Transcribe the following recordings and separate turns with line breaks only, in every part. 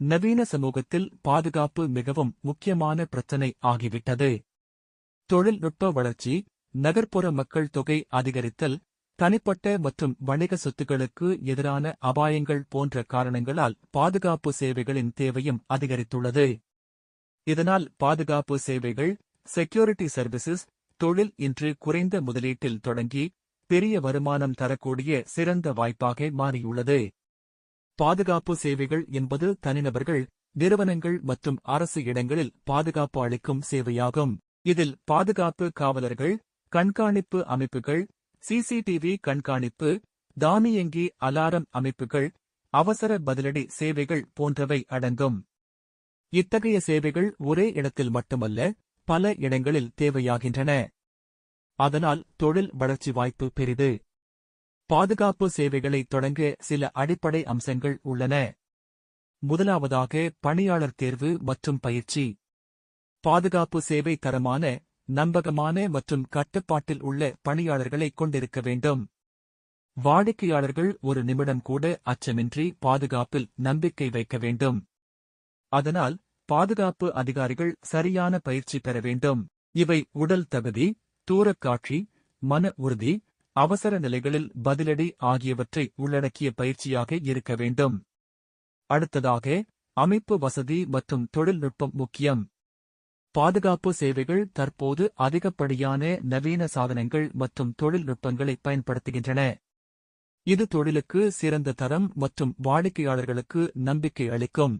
நவீன சமூகத்தில் பாதுகாப்பு மிகவும் முக்கியமான பிரச்சினை ஆகிவிட்டது. தொழில்நுட்ப வளர்ச்சி நகர்ப்புற மக்கள் தொகை அதிகரித்தல் தனிப்பட்ட மற்றும் வணிக சொத்துக்களுக்கு எதிரான அபாயங்கள் போன்ற காரணங்களால் பாதுகாப்பு சேவைகளின் தேவையும் அதிகரித்துள்ளது. இதனால் பாதுகாப்பு சேவைகள் செக்யூரிட்டி சர்வீசஸ் தொழில் இன்று குறைந்த முதலீட்டில் தொடங்கி பெரிய வருமானம் தரக்கூடிய சிறந்த வாய்ப்பாக மாறியுள்ளது. பாதுகாப்பு சேவைகள் என்பது தனிநபர்கள் நிறுவனங்கள் மற்றும் அரசு இடங்களில் பாதுகாப்பு அளிக்கும் சேவையாகும். இதில் பாதுகாப்பு காவலர்கள் கண்காணிப்பு அமைப்புகள் சிசிடிவி கண்காணிப்பு தானியங்கி அலாரம் அமைப்புகள் அவசர பதிலடி சேவைகள் போன்றவை அடங்கும். இத்தகைய சேவைகள் ஒரே இடத்தில் மட்டுமல்ல பல இடங்களில் தேவையாகின்றன. அதனால் தொழில் வளர்ச்சி வாய்ப்பு பெரிது. பாதுகாப்பு சேவைகளை தொடங்க சில அடிப்படை அம்சங்கள் உள்ளன. முதலாவதாக பணியாளர் தேர்வு மற்றும் பயிற்சி. பாதுகாப்பு சேவை தரமான நம்பகமான மற்றும் கட்டுப்பாட்டில் உள்ள பணியாளர்களை கொண்டிருக்க வேண்டும். வாடிக்கையாளர்கள் ஒரு நிமிடம் கூட அச்சமின்றி பாதுகாப்பில் நம்பிக்கை வைக்க வேண்டும். அதனால் பாதுகாப்பு அதிகாரிகள் சரியான பயிற்சி பெற வேண்டும். இவை உடல் தகுதி தூரக்காட்சி மன உறுதி அவசர நிலைகளில் பதிலடி ஆகியவற்றை உள்ளடக்கிய பயிற்சியாக இருக்க வேண்டும். அடுத்ததாக அமைப்பு வசதி மற்றும் தொழில்நுட்பம் முக்கியம். பாதுகாப்பு சேவைகள் தற்போது அதிகப்படியான நவீன சாதனங்கள் மற்றும் தொழில்நுட்பங்களை பயன்படுத்துகின்றன. இது தொழிலுக்கு சிறந்த தரம் மற்றும் வாடிக்கையாளர்களுக்கு நம்பிக்கை அளிக்கும்.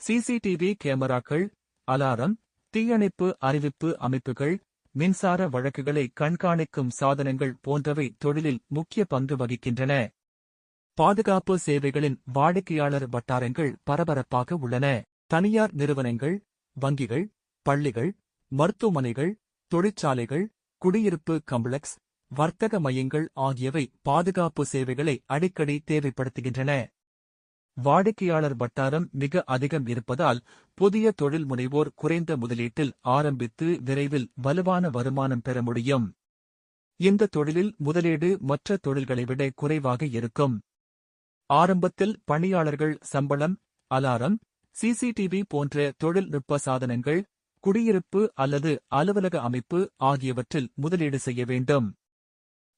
சிசிடிவி கேமராக்கள் அலாரம் தீயணைப்பு அறிவிப்பு அமைப்புகள் மின்சார வழக்குகளை கண்காணிக்கும் சாதனங்கள் போன்றவை தொழிலில் முக்கிய பங்கு வகிக்கின்றன. பாதுகாப்பு சேவைகளின் வாடிக்கையாளர் வட்டாரங்கள் பரபரப்பாக உள்ளன. தனியார் நிறுவனங்கள் வங்கிகள் பள்ளிகள் மருத்துவமனைகள் தொழிற்சாலைகள் குடியிருப்பு கம்ப்ளெக்ஸ் வர்த்தக மையங்கள் ஆகியவை பாதுகாப்பு சேவைகளை அடிக்கடி தேவைப்படுத்துகின்றன. வாடிக்கையாளர் வட்டாரம் மிக அதிகம் இருப்பதால் புதிய தொழில் முனைவோர் குறைந்த முதலீட்டில் ஆரம்பித்து விரைவில் வலுவான வருமானம் பெற முடியும். இந்த தொழிலில் முதலீடு மற்ற தொழில்களை விட குறைவாக இருக்கும். ஆரம்பத்தில் பணியாளர்கள் சம்பளம் அலாரம் சிசிடிவி போன்ற தொழில்நுட்ப சாதனங்கள் குடியிருப்பு அல்லது அலுவலக அமைப்பு ஆகியவற்றில் முதலீடு செய்ய வேண்டும்.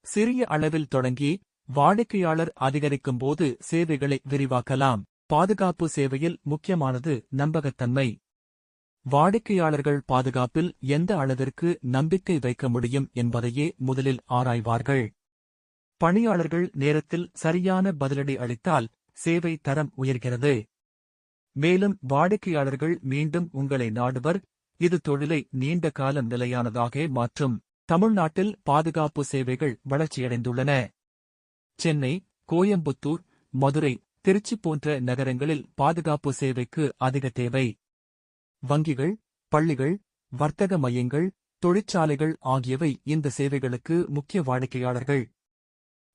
சிறிய அளவில் தொடங்கி வாடிக்கையாளர் அதிகரிக்கும் போது சேவைகளை விரிவாக்கலாம். பாதுகாப்பு சேவையில் முக்கியமானது நம்பகத்தன்மை. வாடிக்கையாளர்கள் பாதுகாப்பில் எந்த அளவிற்கு நம்பிக்கை வைக்க முடியும் என்பதையே முதலில் ஆராய்வார்கள். பணியாளர்கள் நேரத்தில் சரியான பதிலடி அளித்தால் சேவை தரம் உயர்கிறது. மேலும் வாடிக்கையாளர்கள் மீண்டும் உங்களை நாடுவர். இது தொழிலை நீண்ட காலம் நிலையானதாக மாற்றும். தமிழ்நாட்டில் பாதுகாப்பு சேவைகள் வளர்ச்சியடைந்துள்ளன. சென்னை கோயம்புத்தூர் மதுரை திருச்சி போன்ற நகரங்களில் பாதுகாப்பு சேவைக்கு அதிக தேவை. வங்கிகள் பள்ளிகள் வர்த்தக மையங்கள் தொழிற்சாலைகள் ஆகியவை இந்த சேவைகளுக்கு முக்கிய வாடிக்கையாளர்கள்.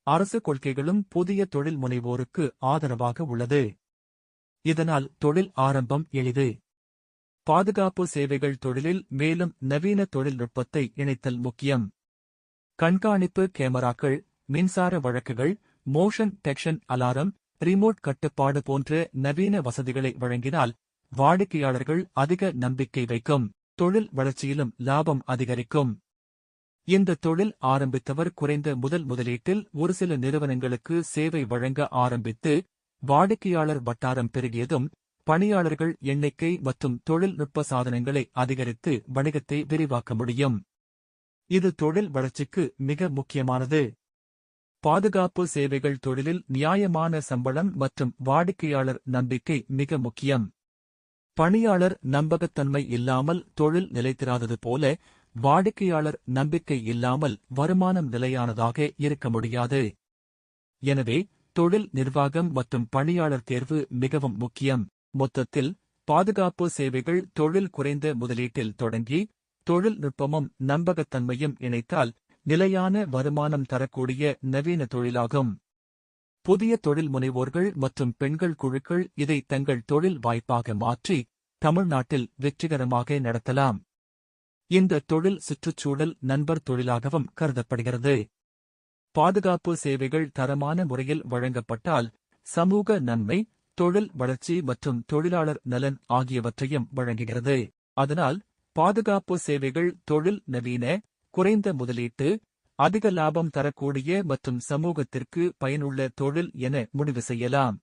அரசு கொள்கைகளும் புதிய தொழில் முனைவோருக்கு ஆதரவாக உள்ளது. இதனால் தொழில் ஆரம்பம் எளிது. பாதுகாப்பு சேவைகள் தொழிலில் மேலும் நவீன தொழில்நுட்பத்தை இணைத்தல் முக்கியம். கண்காணிப்பு கேமராக்கள் மின்சார வழக்குகள் மோஷன் டெக்ஷன் அலாரம் ரிமோட் கட்டுப்பாடு போன்ற நவீன வசதிகளை வழங்கினால் வாடிக்கையாளர்கள் அதிக நம்பிக்கை வைக்கும். தொழில் வளர்ச்சியிலும் லாபம் அதிகரிக்கும். இந்த தொழில் ஆரம்பித்தவர் குறைந்த முதல் முதலீட்டில் ஒரு சில நிறுவனங்களுக்கு சேவை வழங்க ஆரம்பித்து வாடிக்கையாளர் வட்டாரம் பெருகியதும் பணியாளர்கள் எண்ணிக்கை மற்றும் தொழில்நுட்ப சாதனங்களை அதிகரித்து வணிகத்தை விரிவாக்க முடியும். இது தொழில் வளர்ச்சிக்கு மிக முக்கியமானது. பாதுகாப்பு சேவைகள் தொழிலில் நியாயமான சம்பளம் மற்றும் வாடிக்கையாளர் நம்பிக்கை மிக முக்கியம். பணியாளர் நம்பகத்தன்மை இல்லாமல் தொழில் நிலைத்திராதது போல வாடிக்கையாளர் நம்பிக்கை இல்லாமல் வருமானம் நிலையானதாக இருக்க முடியாது. எனவே தொழில் நிர்வாகம் மற்றும் பணியாளர் தேர்வு மிகவும் முக்கியம். மொத்தத்தில் பாதுகாப்பு சேவைகள் தொழில் குறைந்த முதலீட்டில் தொடங்கி தொழில்நுட்பமும் நம்பகத்தன்மையும் இணைத்தால் நிலையான வருமானம் தரக்கூடிய நவீன தொழிலாகும். புதிய தொழில் முனைவோர்கள் மற்றும் பெண்கள் குழுக்கள் இதை தங்கள் தொழில் வாய்ப்பாக மாற்றி தமிழ்நாட்டில் வெற்றிகரமாக நடத்தலாம். இந்த தொழில் சுற்றுச்சூழல் நண்பர் தொழிலாகவும் கருதப்படுகிறது. பாதுகாப்பு சேவைகள் தரமான முறையில் வழங்கப்பட்டால் சமூக நன்மை தொழில் வளர்ச்சி மற்றும் தொழிலாளர் நலன் ஆகியவற்றையும் வழங்குகிறது. அதனால் பாதுகாப்பு சேவைகள் தொழில் நவீன குறைந்த முதலீட்டு அதிக லாபம் தரக்கூடிய மற்றும் சமூகத்திற்கு பயனுள்ள தொழில் என முடிவு செய்யலாம்.